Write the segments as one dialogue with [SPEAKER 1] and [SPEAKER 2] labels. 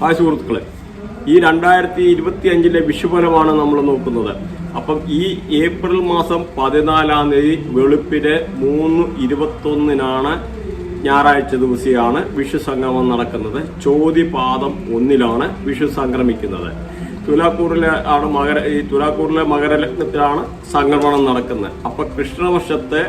[SPEAKER 1] Hi സുഹൃത്തുക്കളെ. ഈ രണ്ടായിരത്തി ഇരുപത്തി അഞ്ചിലെ വിഷുഫലമാണ് നമ്മൾ നോക്കുന്നത്. അപ്പം ഈ ഏപ്രിൽ മാസം പതിനാലാം തീയതി വെളുപ്പിന് മൂന്ന് ഇരുപത്തൊന്നിനാണ് ഞായറാഴ്ച ദിവസമാണ് വിഷു സംഗമം നടക്കുന്നത്. ചോതിപാദം ഒന്നിലാണ് വിഷു സംക്രമിക്കുന്നത്. തുലാക്കൂറിലെ ആണ് മകര ഈ തുലാക്കൂറിലെ മകരലഗ്നത്തിലാണ് സംക്രമണം നടക്കുന്നത്. അപ്പൊ കൃഷ്ണവർഷത്തെ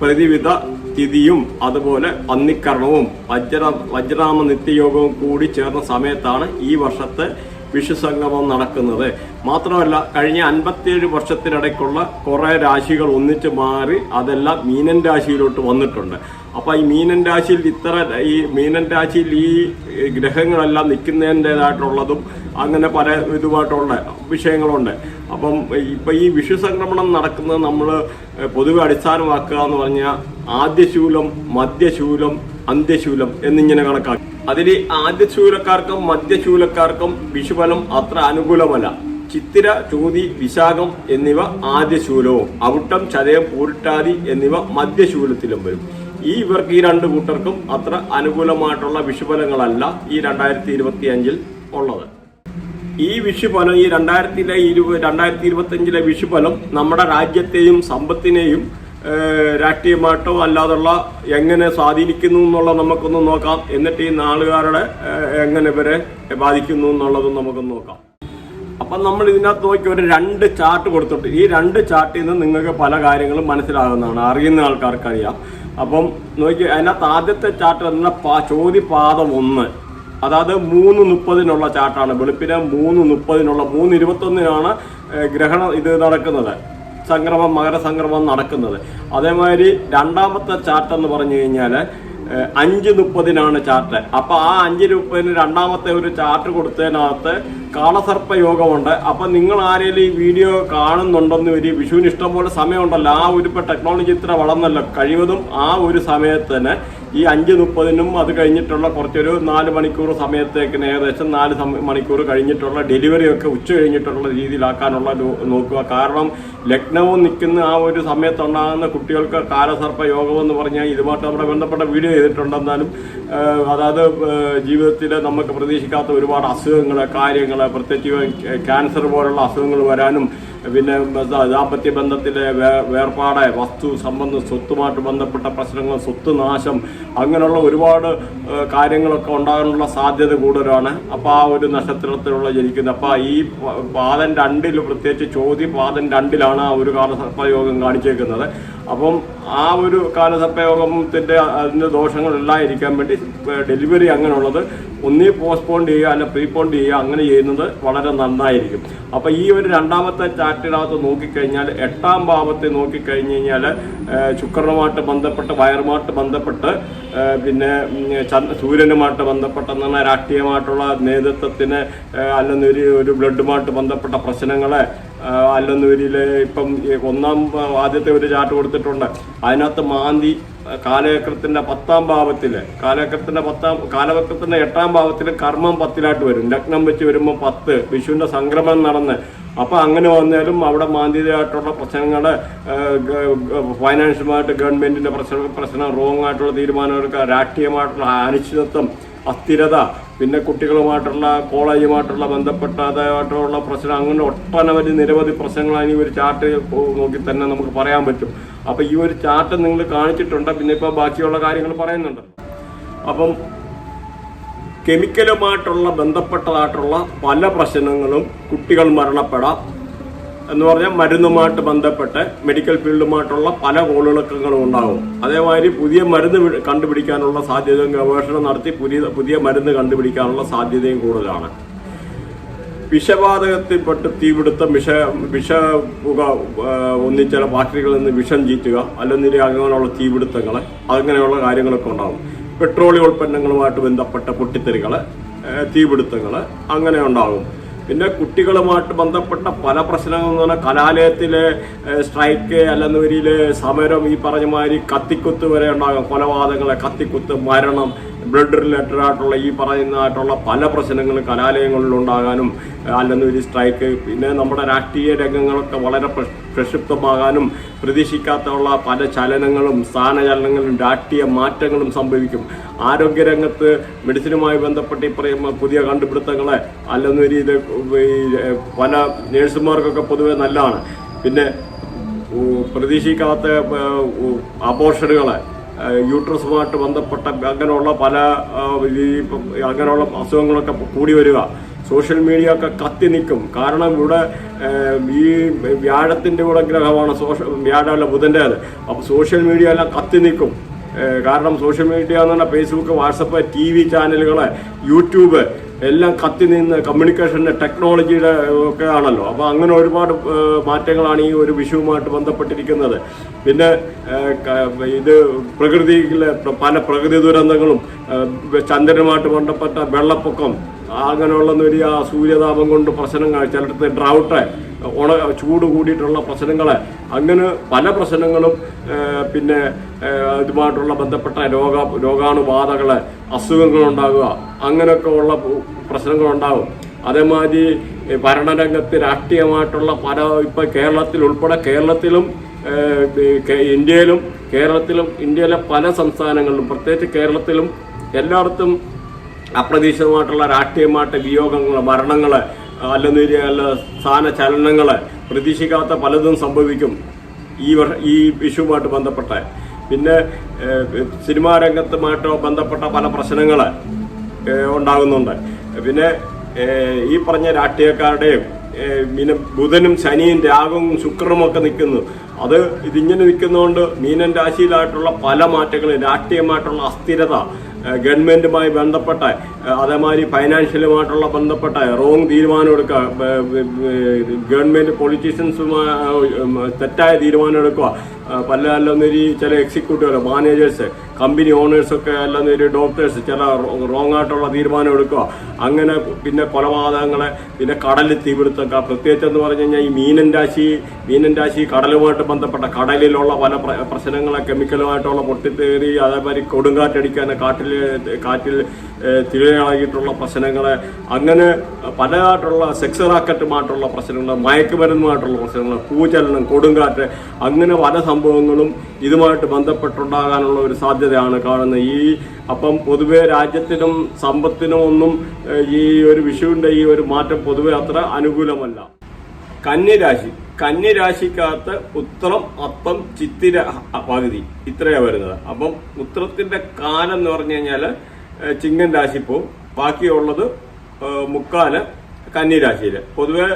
[SPEAKER 1] പ്രതിവിധ തിഥിയും അതുപോലെ പന്നിക്കർണവും വജ്ര വജ്രാമ നിത്യയോഗവും കൂടി ചേർന്ന സമയത്താണ് ഈ വർഷത്തെ വിഷുസംഗമം നടക്കുന്നത്. മാത്രമല്ല കഴിഞ്ഞ അൻപത്തിയേഴ് വർഷത്തിനിടയ്ക്കുള്ള കുറേ രാശികൾ ഒന്നിച്ച് മാറി അതെല്ലാം മീനൻ രാശിയിലോട്ട് വന്നിട്ടുണ്ട്. അപ്പോൾ ഈ മീനൻ രാശിയിൽ ഇത്ര ഈ മീനൻ രാശിയിൽ ഈ ഗ്രഹങ്ങളെല്ലാം നിൽക്കുന്നതിന്റെതായിട്ടുള്ളതും അങ്ങനെ പല ഇതുമായിട്ടുള്ള വിഷയങ്ങളുണ്ട്. അപ്പം ഇപ്പം ഈ വിഷു സംക്രമണം നടക്കുന്നത് നമ്മൾ പൊതുവെ അടിസ്ഥാനമാക്കുക എന്ന് പറഞ്ഞാൽ ആദ്യശൂലം മധ്യശൂലം അന്ത്യശൂലം എന്നിങ്ങനെ കണക്കാക്കി. അതിൽ ആദ്യശൂലക്കാർക്കും മധ്യശൂലക്കാർക്കും വിഷുഫലം അത്ര അനുകൂലമല്ല. ചിത്തിര ചോതി വിശാഖം എന്നിവ ആദ്യശൂലവും അവിട്ടം ചതയം പൂരിട്ടാതി എന്നിവ മധ്യശൂലത്തിലും വരും. ഈ ഇവർക്ക് ഈ രണ്ട് കൂട്ടർക്കും അത്ര അനുകൂലമായിട്ടുള്ള വിഷുഫലങ്ങളല്ല ഈ രണ്ടായിരത്തി ഇരുപത്തി അഞ്ചിൽ ഉള്ളത്. ഈ വിഷുഫലം ഈ രണ്ടായിരത്തിലെ ഇരുപത് രണ്ടായിരത്തി ഇരുപത്തി അഞ്ചിലെ വിഷുഫലം നമ്മുടെ രാജ്യത്തെയും സമ്പത്തിനെയും രാഷ്ട്രീയമായിട്ടോ അല്ലാതുള്ള എങ്ങനെ സ്വാധീനിക്കുന്നു എന്നുള്ള നമുക്കൊന്ന് നോക്കാം. എന്നിട്ട് ഈ നാളുകാരുടെ എങ്ങനെ ഇവരെ ബാധിക്കുന്നു എന്നുള്ളതും നമുക്കൊന്ന് നോക്കാം. അപ്പം നമ്മൾ ഇതിനകത്ത് നോക്കി ഒരു രണ്ട് ചാർട്ട് കൊടുത്തിട്ട് ഈ രണ്ട് ചാർട്ടിൽ നിന്ന് നിങ്ങൾക്ക് പല കാര്യങ്ങളും മനസ്സിലാകുന്നതാണ്. അറിയുന്ന ആൾക്കാർക്ക് അറിയാം അപ്പം നോക്കി അതിനകത്ത് ആദ്യത്തെ ചാർട്ട് എന്ന പാ- ചോദ്യ ഒന്ന്. അതായത് മൂന്ന് മുപ്പതിനുള്ള ചാർട്ടാണ്. വെളുപ്പിന് മൂന്ന് മുപ്പതിനുള്ള മൂന്ന് ഇരുപത്തൊന്നിനാണ് ഗ്രഹണം ഇത് നടക്കുന്നത്. സംക്രമം മകരസംക്രമം നടക്കുന്നത്. അതേമാതിരി രണ്ടാമത്തെ ചാർട്ട് എന്ന് പറഞ്ഞു കഴിഞ്ഞാൽ അഞ്ച് മുപ്പതിനാണ് ചാർട്ട്. അപ്പൊ ആ അഞ്ച് മുപ്പതിന് രണ്ടാമത്തെ ഒരു ചാർട്ട് കൊടുത്തതിനകത്ത് കാളസർപ്പ യോഗമുണ്ട്. അപ്പൊ നിങ്ങൾ ആരെങ്കിലും ഈ വീഡിയോ കാണുന്നുണ്ടെന്ന് ഒരു വിഷുവിന് ഇഷ്ടംപോലെ സമയമുണ്ടല്ലോ. ആ ഒരു ഇപ്പൊ ടെക്നോളജി ഇത്ര വളർന്നല്ലോ. കഴിവതും ആ ഒരു സമയത്തിന് ഈ അഞ്ച് മുപ്പതിനും അത് കഴിഞ്ഞിട്ടുള്ള കുറച്ചൊരു നാല് മണിക്കൂർ സമയത്തേക്ക് ഏകദേശം നാല് മണിക്കൂർ കഴിഞ്ഞിട്ടുള്ള ഡെലിവറി ഒക്കെ ഉച്ച കഴിഞ്ഞിട്ടുള്ള രീതിയിലാക്കാനുള്ള നോക്കുക. കാരണം ലഗ്നവും നിൽക്കുന്ന ആ ഒരു സമയത്തുണ്ടാകുന്ന കുട്ടികൾക്ക് കാലസർപ്പ യോഗം എന്ന് പറഞ്ഞാൽ ഇതുമായിട്ട് നമ്മുടെ ബന്ധപ്പെട്ട വീഡിയോ ചെയ്തിട്ടുണ്ടെന്നാലും അതായത് ജീവിതത്തിൽ നമുക്ക് പ്രതീക്ഷിക്കാത്ത ഒരുപാട് അസുഖങ്ങൾ കാര്യങ്ങൾ പ്രത്യേകിച്ച് ക്യാൻസർ പോലുള്ള അസുഖങ്ങൾ വരാനും പിന്നെ ദാമ്പത്യ ബന്ധത്തിലെ വേർപാട് വസ്തു സംബന്ധം സ്വത്തുമായിട്ട് ബന്ധപ്പെട്ട പ്രശ്നങ്ങൾ സ്വത്ത് നാശം അങ്ങനെയുള്ള ഒരുപാട് കാര്യങ്ങളൊക്കെ ഉണ്ടാകാനുള്ള സാധ്യത കൂടുതലാണ്. അപ്പോൾ ആ ഒരു നക്ഷത്രത്തിലുള്ള ജനിക്കുന്നത്. അപ്പോൾ ഈ പാദം രണ്ടിൽ പ്രത്യേകിച്ച് ചോദ്യ പാദം രണ്ടിലാണ് ആ ഒരു കാലസർപ്പയോഗം കാണിച്ചേക്കുന്നത്. അപ്പം ആ ഒരു കാലസർപ്പയോഗത്തിന്റെ അതിന്റെ ദോഷങ്ങളില്ലായിരിക്കാൻ വേണ്ടി ഡെലിവറി അങ്ങനെയുള്ളത് ഒന്നീ പോസ്റ്റ്പോൺ ചെയ്യുക അല്ല പ്രീപോൺ ചെയ്യുക അങ്ങനെ ചെയ്യുന്നത് വളരെ നന്നായിരിക്കും. അപ്പോൾ ഈ ഒരു രണ്ടാമത്തെ ചാർട്ടിനകത്ത് നോക്കിക്കഴിഞ്ഞാൽ എട്ടാം ഭാവത്തെ നോക്കിക്കഴിഞ്ഞ് കഴിഞ്ഞാൽ ശുക്രനുമായിട്ട് ബന്ധപ്പെട്ട് വയറുമായിട്ട് ബന്ധപ്പെട്ട് പിന്നെ സൂര്യനുമായിട്ട് ബന്ധപ്പെട്ട ബന്ധപ്പെട്ടെന്നാണ് രാഷ്ട്രീയമായിട്ടുള്ള നേതൃത്വത്തിന് അല്ലെന്നൊരു ഒരു ബ്ലഡുമായിട്ട് ബന്ധപ്പെട്ട പ്രശ്നങ്ങളെ ആ, ഇപ്പം ഒന്നാം ആദ്യത്തെ ഒരു ചാർട്ട് കൊടുത്തിട്ടുണ്ട്. അതിനകത്ത് മാന്തി കാലചക്രത്തിന്റെ പത്താം ഭാവത്തിൽ കാലചക്രത്തിന്റെ പത്താം കാലചക്രത്തിന്റെ എട്ടാം ഭാവത്തിൽ കർമ്മം പത്തിലായിട്ട് വരും. ലഗ്നം വെച്ച് വരുമ്പോൾ പത്ത് വിഷുവിന്റെ സംക്രമണം നടന്ന്. അപ്പൊ അങ്ങനെ വന്നാലും അവിടെ മാന്തികമായിട്ടുള്ള പ്രശ്നങ്ങൾ ഫൈനാൻഷ്യലുമായിട്ട് ഗവൺമെന്റിന്റെ പ്രശ്നം പ്രശ്നം റോങ് ആയിട്ടുള്ള തീരുമാനങ്ങൾക്ക് രാഷ്ട്രീയമായിട്ടുള്ള അനിശ്ചിതത്വം അസ്ഥിരത പിന്നെ കുട്ടികളുമായിട്ടുള്ള കോളേജുമായിട്ടുള്ള ബന്ധപ്പെട്ട അതായിട്ടുള്ള പ്രശ്നം അങ്ങനെ ഒട്ടനവധി നിരവധി പ്രശ്നങ്ങളാണ് ഈ ഒരു ചാർട്ട് നോക്കി തന്നെ നമുക്ക് പറയാൻ പറ്റും. അപ്പോൾ ഈ ഒരു ചാർട്ട് നിങ്ങൾ കാണിച്ചിട്ടുണ്ട് പിന്നെ ഇപ്പോൾ ബാക്കിയുള്ള കാര്യങ്ങൾ പറയുന്നുണ്ട്. അപ്പം കെമിക്കലുമായിട്ടുള്ള ബന്ധപ്പെട്ടതായിട്ടുള്ള പല പ്രശ്നങ്ങളും കുട്ടികൾ മരണപ്പെടാം. എന്ന് പറഞ്ഞാൽ മരുന്നുമായിട്ട് ബന്ധപ്പെട്ട് മെഡിക്കൽ ഫീൽഡുമായിട്ടുള്ള പല കോളിളക്കങ്ങളും ഉണ്ടാകും അതേമാതിരി പുതിയ മരുന്ന് കണ്ടുപിടിക്കാനുള്ള സാധ്യതയും ഗവേഷണം നടത്തി പുതിയ പുതിയ മരുന്ന് കണ്ടുപിടിക്കാനുള്ള സാധ്യതയും കൂടുതലാണ്. വിഷവാതകത്തിൽപ്പെട്ട് തീപിടുത്തം വിഷ വിഷ പുക ഒന്നിച്ചില ഫാക്ടറികളിൽ നിന്ന് വിഷം ചീറ്റുക അല്ലെങ്കിൽ അങ്ങനെയുള്ള തീപിടുത്തങ്ങൾ അങ്ങനെയുള്ള കാര്യങ്ങളൊക്കെ ഉണ്ടാകും പെട്രോളിയം ഉൽപ്പന്നങ്ങളുമായിട്ട് ബന്ധപ്പെട്ട പൊട്ടിത്തെറികൾ തീപിടുത്തങ്ങൾ അങ്ങനെ ഉണ്ടാകും പിന്നെ കുട്ടികളുമായിട്ട് ബന്ധപ്പെട്ട പല പ്രശ്നങ്ങൾ എന്ന് പറഞ്ഞാൽ കലാലയത്തിലെ സ്ട്രൈക്ക് അല്ലെന്നവരിൽ സമരം ഈ പറഞ്ഞ മാതിരി കത്തിക്കുത്ത് വരെ ഉണ്ടാകും. കൊലപാതകങ്ങളെ കത്തിക്കുത്ത് മരണം ബ്ലഡ് റിലേറ്റഡ് ആയിട്ടുള്ള ഈ പറയുന്നതായിട്ടുള്ള പല പ്രശ്നങ്ങളും കലാലയങ്ങളിൽ ഉണ്ടാകാനും അല്ലെന്നൊരു സ്ട്രൈക്ക്. പിന്നെ നമ്മുടെ രാഷ്ട്രീയ രംഗങ്ങളൊക്കെ വളരെ പ്രക്ഷ- പ്രക്ഷുബ്ധമാകാനും പ്രതീക്ഷിക്കാത്തുള്ള പല ചലനങ്ങളും സ്ഥാനചലനങ്ങളും രാഷ്ട്രീയ മാറ്റങ്ങളും സംഭവിക്കും. ആരോഗ്യരംഗത്ത് മെഡിസിനുമായി ബന്ധപ്പെട്ട് ഈ പുതിയ കണ്ടുപിടുത്തങ്ങളെ അല്ലെന്നൊരു ഇത് പല നേഴ്സുമാർക്കൊക്കെ പൊതുവെ നല്ലതാണ്. പിന്നെ പ്രതീക്ഷിക്കാത്ത അബോഷനുകളെ യൂട്രസുമായിട്ട് ബന്ധപ്പെട്ട അങ്ങനെയുള്ള പല ഈ അങ്ങനെയുള്ള അസുഖങ്ങളൊക്കെ കൂടി വരിക. സോഷ്യൽ മീഡിയ ഒക്കെ കത്തി നിൽക്കും. കാരണം ഇവിടെ ഈ വ്യാഴത്തിന്റെ കൂടെ ഗ്രഹമാണ് സോഷ്യൽ വ്യാഴമല്ല ബുധന്റെ അത് അപ്പോൾ സോഷ്യൽ മീഡിയ എല്ലാം കത്തി നിൽക്കും. കാരണം സോഷ്യൽ മീഡിയ എന്ന് പറഞ്ഞാൽ ഫേസ്ബുക്ക് വാട്സപ്പ് ടി വി ചാനലുകൾ യൂട്യൂബ് എല്ലാം കത്തി നിന്ന് കമ്മ്യൂണിക്കേഷന്റെ ടെക്നോളജിയുടെ ഒക്കെ ആണല്ലോ. അപ്പോൾ അങ്ങനെ ഒരുപാട് മാറ്റങ്ങളാണ് ഈ ഒരു വിഷുവുമായിട്ട് ബന്ധപ്പെട്ടിരിക്കുന്നത്. പിന്നെ ഇത് പ്രകൃതിയിലെ പല പ്രകൃതി ദുരന്തങ്ങളും ചന്ദ്രനുമായിട്ട് ബന്ധപ്പെട്ട വെള്ളപ്പൊക്കം അങ്ങനെയുള്ള വലിയ സൂര്യതാപം കൊണ്ട് പ്രശ്നങ്ങൾ ചിലടത്ത് ഡ്രൗട്ട് ഉണ ചൂട് കൂടിയിട്ടുള്ള പ്രശ്നങ്ങൾ അങ്ങനെ പല പ്രശ്നങ്ങളും പിന്നെ ഇതുമായിട്ടുള്ള ബന്ധപ്പെട്ട രോഗ രോഗാണുബാധകൾ അസുഖങ്ങൾ ഉണ്ടാകുക അങ്ങനെയൊക്കെ ഉള്ള പ്രശ്നങ്ങൾ ഉണ്ടാകും അതേമാതിരി ഭരണരംഗത്ത് രാഷ്ട്രീയമായിട്ടുള്ള പല ഇപ്പം കേരളത്തിൽ ഉൾപ്പെടെ കേരളത്തിലും ഇന്ത്യയിലും കേരളത്തിലും ഇന്ത്യയിലെ പല സംസ്ഥാനങ്ങളിലും പ്രത്യേകിച്ച് കേരളത്തിലും എല്ലായിടത്തും അപ്രതീക്ഷിതമായിട്ടുള്ള രാഷ്ട്രീയമായിട്ട് വിയോഗങ്ങൾ മരണങ്ങൾ അല്ലെന്നൊരു അല്ല സ്ഥാനചലനങ്ങൾ പ്രതീക്ഷിക്കാത്ത പലതും സംഭവിക്കും ഈ വർഷ ഈ വിഷുവുമായിട്ട് ബന്ധപ്പെട്ട. പിന്നെ സിനിമാ രംഗത്തുമായിട്ടോ ബന്ധപ്പെട്ട പല പ്രശ്നങ്ങൾ ഉണ്ടാകുന്നുണ്ട്. പിന്നെ ഈ പറഞ്ഞ രാഷ്ട്രീയക്കാരുടെയും മീന ബുധനും ശനിയും രാഗവും ശുക്രനും ഒക്കെ നിൽക്കുന്നു. അത് ഇതിങ്ങനെ നിൽക്കുന്നതുകൊണ്ട് മീനൻ രാശിയിലായിട്ടുള്ള പല മാറ്റങ്ങളും രാഷ്ട്രീയമായിട്ടുള്ള അസ്ഥിരത ഏഹ്, ഗവൺമെന്റുമായി ബന്ധപ്പെട്ട അതേമാതിരി ഫൈനാൻഷ്യലുമായിട്ടുള്ള ബന്ധപ്പെട്ട റോങ് തീരുമാനം എടുക്കുക ഗവൺമെന്റ് പൊളിറ്റീഷ്യൻസുമായി തെറ്റായ തീരുമാനം എടുക്കുക പല അല്ലെന്നൊരു ചില എക്സിക്യൂട്ടീവ് മാനേജേഴ്സ് കമ്പനി ഓണേഴ്സൊക്കെ അല്ലെന്നൊരു ഡോക്ടേഴ്സ് ചില റോങ് ആയിട്ടുള്ള തീരുമാനം എടുക്കുക. അങ്ങനെ പിന്നെ കൊലപാതകങ്ങളെ പിന്നെ കടലിൽ തീപിടുത്തക്ക പ്രത്യേകിച്ച് എന്ന് പറഞ്ഞു കഴിഞ്ഞാൽ ഈ മീനൻ രാശി മീനൻ രാശി കടലുമായിട്ട് ബന്ധപ്പെട്ട കടലിലുള്ള പല പ്ര- പ്രശ്നങ്ങളെ കെമിക്കലുമായിട്ടുള്ള പൊട്ടിത്തേറി അതേമാതിരി കൊടുങ്കാറ്റടിക്കാൻ കാട്ടിൽ കാറ്റിൽ തിരികളായിട്ടുള്ള പ്രശ്നങ്ങൾ അങ്ങനെ പലതായിട്ടുള്ള സെക്സ് റാക്കറ്റുമായിട്ടുള്ള പ്രശ്നങ്ങൾ മയക്കുമരുന്നുമായിട്ടുള്ള പ്രശ്നങ്ങൾ ഭൂചലനം കൊടുങ്കാറ്റ് അങ്ങനെ പല സംഭവങ്ങളും ഇതുമായിട്ട് ബന്ധപ്പെട്ടുണ്ടാകാനുള്ള ഒരു സാധ്യതയാണ് കാണുന്നത്. ഈ അപ്പം പൊതുവേ രാജ്യത്തിനും സമ്പത്തിനും ഒന്നും ഈ ഒരു വിഷുവിന്റെ ഈ ഒരു മാറ്റം പൊതുവെ അത്ര അനുകൂലമല്ല. കന്യരാശി. കന്യരാശിക്കകത്ത് ഉത്രം അപ്പം ചിത്തിര പകുതി ഇത്രയാണ് വരുന്നത്. അപ്പം ഉത്രത്തിന്റെ കാലം എന്ന് പറഞ്ഞു കഴിഞ്ഞാൽ ചിങ്ങൻ രാശി പോവും. ബാക്കിയുള്ളത് മുക്കാൽ കന്യരാശിയിൽ പൊതുവെ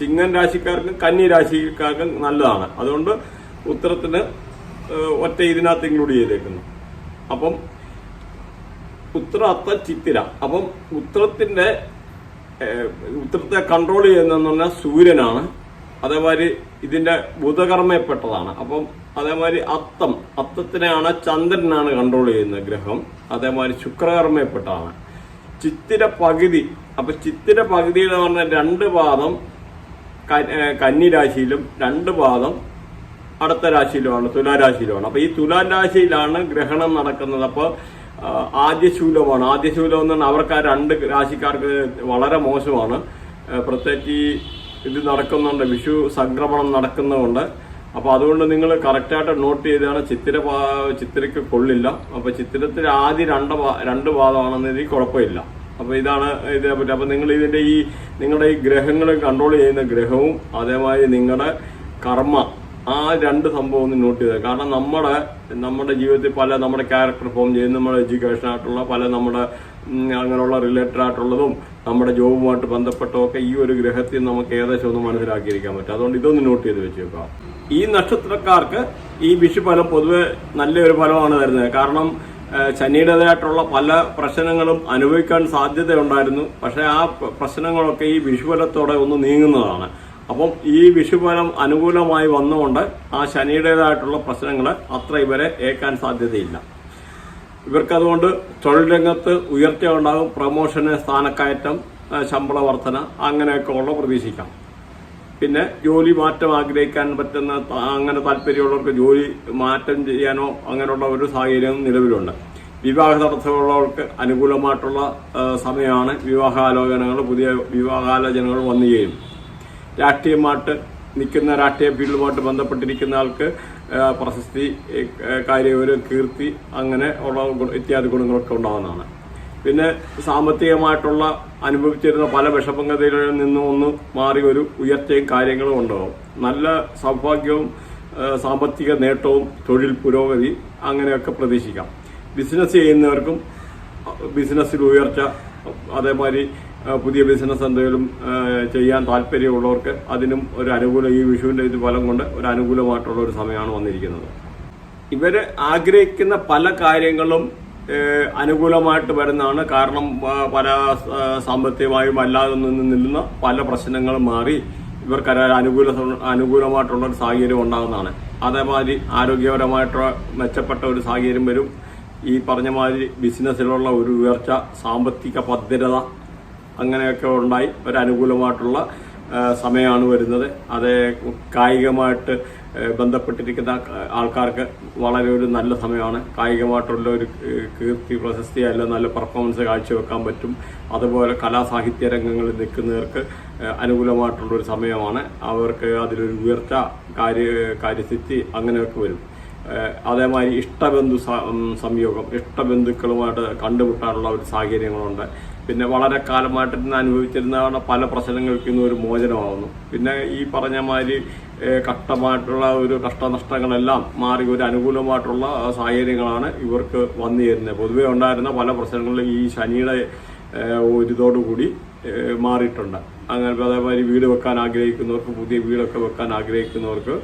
[SPEAKER 1] ചിങ്ങൻ രാശിക്കാർക്കും കന്യരാശിക്കാർക്കും നല്ലതാണ്. അതുകൊണ്ട് ഉത്തരത്തിന് ഒറ്റ ഇതിനകത്ത് ഇൻക്ലൂഡ് ചെയ്തേക്കുന്നു. അപ്പം ഉത്തര അത്ത ചിത്തിര. അപ്പം ഉത്തരത്തിന്റെ ഉത്തരത്തെ കൺട്രോൾ ചെയ്യുന്നതെന്ന് പറഞ്ഞാൽ സൂര്യനാണ്. അതേമാതിരി ഇതിന്റെ ബുധകർമ്മയപ്പെട്ടതാണ് അപ്പം അതേമാതിരി അത്തം അത്തത്തിനെയാണ് ചന്ദ്രനാണ് കൺട്രോൾ ചെയ്യുന്നത് ഗ്രഹം. അതേമാതിരി ശുക്രകർമ്മയപ്പെട്ടതാണ് ചിത്തിര പകുതി. അപ്പൊ ചിത്തിര പകുതിയിൽ പറഞ്ഞാൽ രണ്ട് പാദം കന്നി രാശിയിലും കന്നിരാശിയിലും രണ്ട് പാദം അടുത്ത രാശിയിലുമാണ് തുലാരാശിയിലുമാണ് അപ്പൊ ഈ തുലാരാശിയിലാണ് ഗ്രഹണം നടക്കുന്നത്. അപ്പോൾ ആദ്യശൂലമാണ് ആദ്യശൂലം എന്ന് പറഞ്ഞാൽ അവർക്ക് ആ രണ്ട് രാശിക്കാർക്ക് വളരെ മോശമാണ്. പ്രത്യേകിച്ച് ഈ ഇത് നടക്കുന്നുണ്ട്. വിഷു സംക്രമണം നടക്കുന്നതുകൊണ്ട്. അപ്പൊ അതുകൊണ്ട് നിങ്ങൾ കറക്റ്റായിട്ട് നോട്ട് ചെയ്താണ്. ചിത്തിര ചിത്തിരക്ക് കൊള്ളില്ല. അപ്പൊ ചിത്തിരത്തിൽ ആദ്യ രണ്ട് രണ്ട് പാദമാണെന്നതിൽ കുഴപ്പമില്ല. അപ്പൊ ഇതാണ് ഇതിനെ പറ്റി അപ്പൊ നിങ്ങൾ ഇതിന്റെ ഈ നിങ്ങളുടെ ഈ ഗ്രഹങ്ങൾ കൺട്രോൾ ചെയ്യുന്ന ഗ്രഹവും അതേമാതിരി നിങ്ങളുടെ കർമ്മ ആ രണ്ട് സംഭവം ഒന്ന് നോട്ട് ചെയ്തത് കാരണം നമ്മുടെ നമ്മുടെ ജീവിതത്തിൽ പല നമ്മുടെ ക്യാരക്ടർ ഫോം ചെയ്യുന്ന നമ്മുടെ എഡ്യൂക്കേഷൻ ആയിട്ടുള്ള പല നമ്മുടെ അങ്ങനെയുള്ള റിലേറ്റഡ് ആയിട്ടുള്ളതും നമ്മുടെ ജോബുമായിട്ട് ബന്ധപ്പെട്ടതൊക്കെ ഈ ഒരു ഗ്രഹത്തിൽ നമുക്ക് ഏകദേശം ഒന്ന് മനസ്സിലാക്കിയിരിക്കാൻ പറ്റും. അതുകൊണ്ട് ഇതൊന്ന് നോട്ട് ചെയ്ത് വെച്ചേക്കാം. ഈ നക്ഷത്രക്കാർക്ക് ഈ വിഷു ഫലം പൊതുവെ നല്ലൊരു ഫലമാണ് തരുന്നത്. കാരണം ശനിയുടേതായിട്ടുള്ള പല പ്രശ്നങ്ങളും അനുഭവിക്കാൻ സാധ്യതയുണ്ടായിരുന്നു. പക്ഷെ ആ പ്രശ്നങ്ങളൊക്കെ ഈ വിഷുഫലത്തോടെ ഒന്ന് നീങ്ങുന്നതാണ്. അപ്പം ഈ വിഷുഫലം അനുകൂലമായി വന്നുകൊണ്ട് ആ ശനിയുടേതായിട്ടുള്ള പ്രശ്നങ്ങൾ അത്ര ഇവരെ ഏക്കാൻ സാധ്യതയില്ല. ഇവർക്കതുകൊണ്ട് തൊഴിൽ രംഗത്ത് ഉയർച്ച ഉണ്ടാകും പ്രമോഷന് സ്ഥാനക്കയറ്റം ശമ്പള വർധന അങ്ങനെയൊക്കെ ഉള്ള പ്രതീക്ഷിക്കാം. പിന്നെ ജോലി മാറ്റം ആഗ്രഹിക്കാൻ പറ്റുന്ന അങ്ങനെ താല്പര്യമുള്ളവർക്ക് ജോലി മാറ്റം ചെയ്യാനോ അങ്ങനെയുള്ള ഒരു സാഹചര്യം നിലവിലുണ്ട്. വിവാഹ തടസ്സമുള്ളവർക്ക് അനുകൂലമായിട്ടുള്ള സമയമാണ് വിവാഹാലോചനകൾ പുതിയ വിവാഹാലോചനകൾ വന്നു ചേരും രാഷ്ട്രീയമായിട്ട് നിൽക്കുന്ന രാഷ്ട്രീയ ഫീൽഡുമായിട്ട് ബന്ധപ്പെട്ടിരിക്കുന്ന ആൾക്ക് പ്രശസ്തി ഏ, കീർത്തി അങ്ങനെ ഉള്ള ഇത്യാദി ഗുണങ്ങളൊക്കെ ഉണ്ടാകുന്നതാണ് പിന്നെ സാമ്പത്തികമായിട്ടുള്ള അനുഭവിച്ചിരുന്ന പല വിഷമങ്ങതയിൽ നിന്നും ഒന്ന് മാറി ഒരു ഉയർച്ചയും കാര്യങ്ങളും ഉണ്ടാവും. നല്ല സൗഭാഗ്യവും സാമ്പത്തിക നേട്ടവും തൊഴിൽ പുരോഗതി അങ്ങനെയൊക്കെ പ്രതീക്ഷിക്കാം. ബിസിനസ് ചെയ്യുന്നവർക്കും ബിസിനസ്സിൽ ഉയർച്ച അതേമാതിരി പുതിയ ബിസിനസ് എന്തെങ്കിലും ചെയ്യാൻ താല്പര്യമുള്ളവർക്ക് അതിനും ഒരു അനുകൂല ഈ വിഷുവിന്റെ ഇത് ഫലം കൊണ്ട് ഒരു അനുകൂലമായിട്ടുള്ള ഒരു സമയമാണ് വന്നിരിക്കുന്നത്. ഇവർ ആഗ്രഹിക്കുന്ന പല കാര്യങ്ങളും അനുകൂലമായിട്ട് വരുന്നതാണ്. കാരണം പല സാമ്പത്തികമായും അല്ലാതെ നിന്ന് നിൽക്കുന്ന പല പ്രശ്നങ്ങളും മാറി ഇവർക്ക് അനുകൂല അനുകൂലമായിട്ടുള്ള ഒരു സാഹചര്യം ഉണ്ടാകുന്നതാണ്. അതേമാതിരി ആരോഗ്യപരമായിട്ടുള്ള മെച്ചപ്പെട്ട ഒരു സാഹചര്യം വരും. ഈ പറഞ്ഞ മാതിരി ബിസിനസ്സിലുള്ള ഒരു ഉയർച്ച സാമ്പത്തിക ഭദ്രത അങ്ങനെയൊക്കെ ഉണ്ടായി. ഒരു അനുകൂലമായിട്ടുള്ള സമയമാണ് വരുന്നത്. അത് കായികമായിട്ട് ബന്ധപ്പെട്ടിരിക്കുന്ന ആൾക്കാർക്ക് വളരെ ഒരു നല്ല സമയമാണ്. കായികമായിട്ടുള്ള ഒരു കീർത്തി പ്രശസ്തി അല്ല നല്ല പെർഫോമൻസ് കാഴ്ചവെക്കാൻ പറ്റും. അതുപോലെ കലാസാഹിത്യ രംഗങ്ങളിൽ നിൽക്കുന്നവർക്ക് അനുകൂലമായിട്ടുള്ള ഒരു സമയമാണ്. അവർക്ക് അതിലൊരു ഉയർച്ച കാര്യ കാര്യസ്ഥിതി അങ്ങനെയൊക്കെ വരും. അതേമാതിരി ഇഷ്ടബന്ധു സംയോഗം ഇഷ്ടബന്ധുക്കളുമായിട്ട് കണ്ടുമുട്ടാനുള്ള ഒരു സാഹചര്യങ്ങളുണ്ട്. പിന്നെ വളരെ കാലമായിട്ട് അനുഭവിച്ചിരുന്ന പല പ്രശ്നങ്ങൾക്കും ഇന്ന് ഒരു മോചനമാകുന്നു പിന്നെ ഈ പറഞ്ഞ മാതിരി കഷ്ടമായിട്ടുള്ള ഒരു കഷ്ടനഷ്ടങ്ങളെല്ലാം മാറി ഒരു അനുകൂലമായിട്ടുള്ള സാഹചര്യങ്ങളാണ് ഇവർക്ക് വന്നു ചേരുന്നത് പൊതുവെ ഉണ്ടായിരുന്ന പല പ്രശ്നങ്ങളിലും ഈ ശനിയുടെ ഒരിതോടുകൂടി മാറിയിട്ടുണ്ട്. അങ്ങനെ അതേമാതിരി വീട് വെക്കാൻ ആഗ്രഹിക്കുന്നവർക്ക് പുതിയ വീടൊക്കെ വെക്കാൻ ആഗ്രഹിക്കുന്നവർക്ക്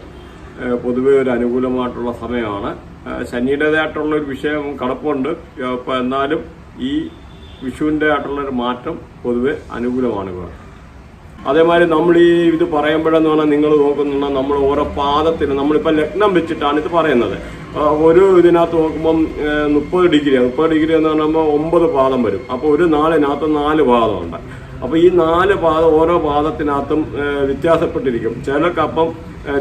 [SPEAKER 1] പൊതുവേ ഒരു അനുകൂലമായിട്ടുള്ള സമയമാണ്. ശനിയുടേതായിട്ടുള്ള ഒരു വിഷയം കടപ്പുണ്ട് അപ്പോൾ എന്നാലും ഈ വിഷുവിന്റെ ആയിട്ടുള്ള ഒരു മാറ്റം പൊതുവെ അനുകൂലമാണ് ഇവിടെ അതേമാതിരി നമ്മൾ ഈ ഇത് പറയുമ്പോഴെന്ന് പറഞ്ഞാൽ നിങ്ങൾ നോക്കുന്ന നമ്മൾ ഓരോ പാദത്തിന് നമ്മളിപ്പോൾ ലഗ്നം വെച്ചിട്ടാണ് ഇത് പറയുന്നത്. ഒരു ഇതിനകത്ത് നോക്കുമ്പം മുപ്പത് ഡിഗ്രിയാണ്. മുപ്പത് ഡിഗ്രി എന്ന് പറയുമ്പോൾ ഒമ്പത് പാദം വരും. അപ്പോൾ ഒരു നാളിനകത്ത് നാല് പാദമുണ്ട്. അപ്പോൾ ഈ നാല് പാദം ഓരോ പാദത്തിനകത്തും വ്യത്യാസപ്പെട്ടിരിക്കും. ചിലക്കപ്പം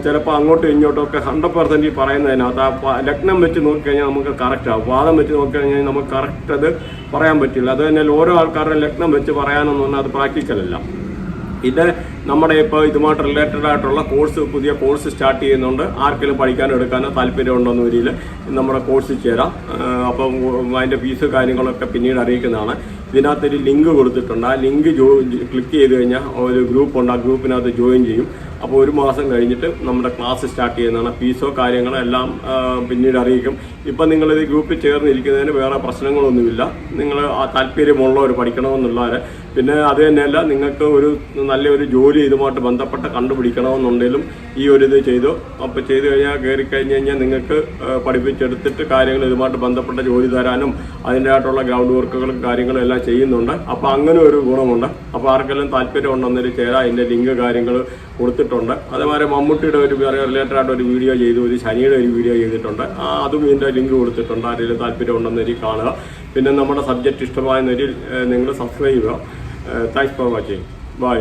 [SPEAKER 1] ചിലപ്പോൾ അങ്ങോട്ടും ഇങ്ങോട്ടും ഒക്കെ ഹൺഡ്രഡ് പെർസെന്റ് ഈ പറയുന്നതിനകത്ത് ആ ലഗ്നം വെച്ച് നോക്കിക്കഴിഞ്ഞാൽ നമുക്ക് കറക്റ്റ് ആവും വാദം വെച്ച് നോക്കിക്കഴിഞ്ഞാൽ നമുക്ക് കറക്റ്റ് അത് പറയാൻ പറ്റില്ല. അത് തന്നെ ഓരോ ആൾക്കാരുടെ ലഗ്നം വെച്ച് പറയാനൊന്നും അത് പ്രാക്ടിക്കൽ ഇത് നമ്മുടെ ഇപ്പോൾ ഇതുമായിട്ട് റിലേറ്റഡ് ആയിട്ടുള്ള കോഴ്സ് പുതിയ കോഴ്സ് സ്റ്റാർട്ട് ചെയ്യുന്നുണ്ട്. ആർക്കെങ്കിലും പഠിക്കാനോ എടുക്കാനോ താല്പര്യമുണ്ടെന്ന രീതിയിൽ നമ്മുടെ കോഴ്സ് ചേരാം. അപ്പം അതിന്റെ ഫീസ് കാര്യങ്ങളൊക്കെ പിന്നീട് അറിയിക്കുന്നതാണ്. ഇതിനകത്തൊരു ലിങ്ക് കൊടുത്തിട്ടുണ്ട്. ആ ലിങ്ക് ജോ ക്ലിക്ക് ചെയ്ത് കഴിഞ്ഞാൽ ഒരു ഗ്രൂപ്പ് ഉണ്ട്. ആ ഗ്രൂപ്പിനകത്ത് ജോയിൻ ചെയ്യും. അപ്പോൾ ഒരു മാസം കഴിഞ്ഞിട്ട് നമ്മുടെ ക്ലാസ് സ്റ്റാർട്ട് ചെയ്യുന്നതാണ്. ഫീസോ കാര്യങ്ങളോ എല്ലാം പിന്നീട് അറിയിക്കും. ഇപ്പം നിങ്ങളിത് ഗ്രൂപ്പിൽ ചേർന്നിരിക്കുന്നതിന് വേറെ പ്രശ്നങ്ങളൊന്നുമില്ല. നിങ്ങൾ ആ താല്പര്യമുള്ളവർ പഠിക്കണമെന്നുള്ളവരെ. പിന്നെ അത് തന്നെയല്ല നിങ്ങൾക്ക് ഒരു നല്ലൊരു ജോലി ഇതുമായിട്ട് ബന്ധപ്പെട്ട് കണ്ടുപിടിക്കണമെന്നുണ്ടെങ്കിലും ഈ ഒരു ഇത് ചെയ്തു. അപ്പോൾ ചെയ്തു കഴിഞ്ഞാൽ കയറി കഴിഞ്ഞ് കഴിഞ്ഞാൽ നിങ്ങൾക്ക് പഠിപ്പിച്ചെടുത്തിട്ട് കാര്യങ്ങൾ ഇതുമായിട്ട് ബന്ധപ്പെട്ട ജോലി തരാനും അതിന്റെതായിട്ടുള്ള ഗ്രൗണ്ട് വർക്കുകളും കാര്യങ്ങളും എല്ലാം ചെയ്യുന്നുണ്ട്. അപ്പോൾ അങ്ങനെ ഒരു ഗുണമുണ്ട്. അപ്പോൾ ആർക്കെല്ലാം താല്പര്യം ഉണ്ടെന്നൊരു ചേരാ അതിന്റെ ലിങ്ക് കാര്യങ്ങൾ കൊടുത്തിട്ടുണ്ട്. അതേമാതിരി മമ്മൂട്ടിയുടെ ഒരു റിലേറ്റഡ് ആയിട്ട് ഒരു വീഡിയോ ചെയ്തു. ഒരു ശനിയുടെ ഒരു വീഡിയോ ചെയ്തിട്ടുണ്ട്. അതും ഇതിന്റെ ലിങ്ക് കൊടുത്തിട്ടുണ്ട്. ആരെങ്കിലും താല്പര്യം ഉണ്ടെന്നൊരു കാണുക. പിന്നെ നമ്മുടെ സബ്ജക്റ്റ് ഇഷ്ടമായ നിലയിൽ നിങ്ങൾ സബ്സ്ക്രൈബ് ചെയ്യുക. Thanks for watching bye